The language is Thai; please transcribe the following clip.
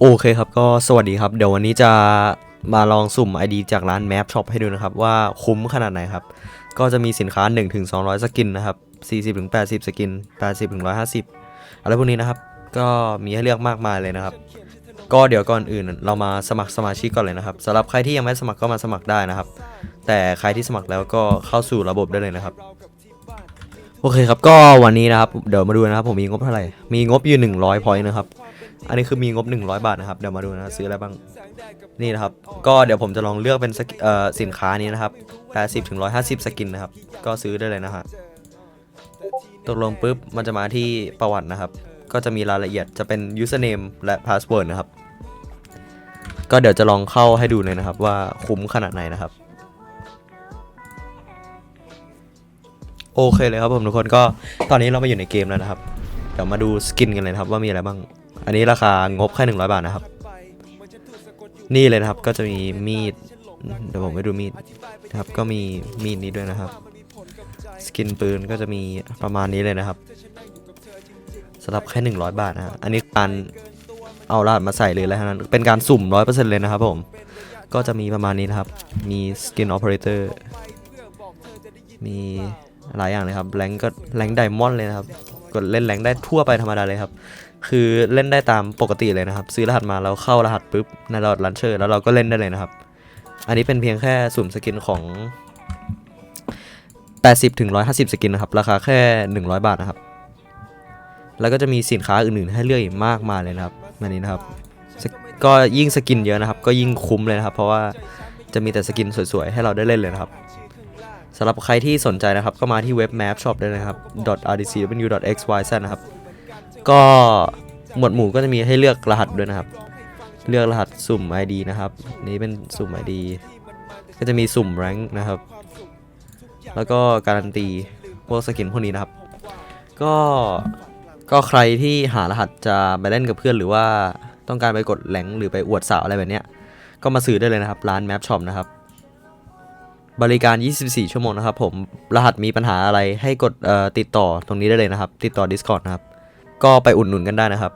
โอเคครับก็สวัสดีครับ เดี๋ยววันนี้จะมาลองสุ่ม ID จากร้าน Map Shop ให้ดูนะครับว่าคุ้มขนาดไหนครับ ก็จะมีสินค้า 1-200 สกินนะครับ 40-80 สกิน 80-150 อะไรพวกนี้นะครับ ก็มีให้เลือกมากมายเลยนะครับ ก็เดี๋ยวก่อนอื่นเรามาสมัครสมาชิกก่อนเลยนะครับสำหรับใครที่ยังไม่สมัครก็มาสมัครได้นะครับ แต่ใครที่สมัครแล้วก็เข้าสู่ระบบได้เลยนะครับโอเคครับก็วันนี้นะครับเดี๋ยวมาดูนะครับผมมีงบเท่าไหร่มีงบอยู่100พอยต์นะครับ อันนี้คือมีงบ 100 บาทนะครับ เดี๋ยวมาดูนะซื้ออะไรบ้าง นี่นะครับ ก็เดี๋ยวผมจะลองเลือกเป็นสกิเอ่อสินค้านี้นะครับ80ถึง150 สกินนะครับ ก็ซื้อได้เลยนะฮะ ตกลงปุ๊บ มันจะมาที่ประวัตินะครับ ก็จะมีรายละเอียด จะเป็น username และ password นะครับ ก็เดี๋ยวจะลองเข้าให้ดูเลยนะครับ ว่าคุ้มขนาดไหนนะครับ โอเคเลยครับผมทุกคน ก็ตอนนี้เรามาอยู่ในเกมแล้วนะครับ เดี๋ยวมาดูสกินกันเลยครับว่ามีอะไรบ้าง อันนี้ราคางบแค่ 100 บาทนะครับ นี่เลยนะครับก็จะมีมีดเดี๋ยวผมไปดูมีดนะครับก็มีมีดนี้ด้วยนะครับ สกินปืนก็จะมีประมาณนี้เลยนะครับสำหรับแค่ 100 บาทนะอันนี้การเอารหัสมาใส่เลยอะไรทั้งนั้นเป็นการสุ่ม 100%เลยนะครับผมก็จะมีประมาณนี้นะครับ มีสกินออ p เ r a t o r มีหลายอย่างเลยครับ แรงก็แรงไดมอนด์เลยนะครับ กดเล่นแรงได้ทั่วไปธรรมดาเลยครับ คือเล่นได้ตามปกติเลยนะครับ ซื้อรหัสมาแล้วเข้ารหัสปุ๊บในรหัสลันเชอร์แล้วเราก็เล่นได้เลยนะครับ อันนี้เป็นเพียงแค่สุ่มสกินของ 80ถึง150 สกินนะครับ ราคาแค่ 100 บาทนะครับ แล้วก็จะมีสินค้าอื่นๆ ให้เลือกอีกมากมายเลยนะครับอันนี้นะครับ ก็ยิ่งสกินเยอะนะครับ ก็ยิ่งคุ้มเลยนะครับ เพราะว่าจะมีแต่สกินสวยๆ ให้เราได้เล่นเลยนะครับสำหรับใครที่สนใจนะครับ ก็มาที่เว็บ map shop ได้นะครับ .rdcw.xyz นะครับ ก็หมวดหมู่ก็จะมีให้เลือกรหัสด้วยนะครับ เลือกรหัสสุ่ม ID นะครับ นี้เป็นสุ่ม ID ก็จะมีสุ่มแรงนะครับ แล้วก็การันตีพวกสกินพวกนี้นะครับ ก็ก็ใครที่หารหัสจะไปเล่นกับเพื่อนหรือว่าต้องการไปกดแหลงหรือไปอวดสาวอะไรแบบเนี้ย ก็มาซื้อได้เลยนะครับ ร้าน Map Shop นะครับ บริการ 24 ชั่วโมงนะครับผม รหัสมีปัญหาอะไรให้กดติดต่อตรงนี้ได้เลยนะครับ ติดต่อ Discord นะครับ ก็ไปอุดหนุนกันได้นะครับ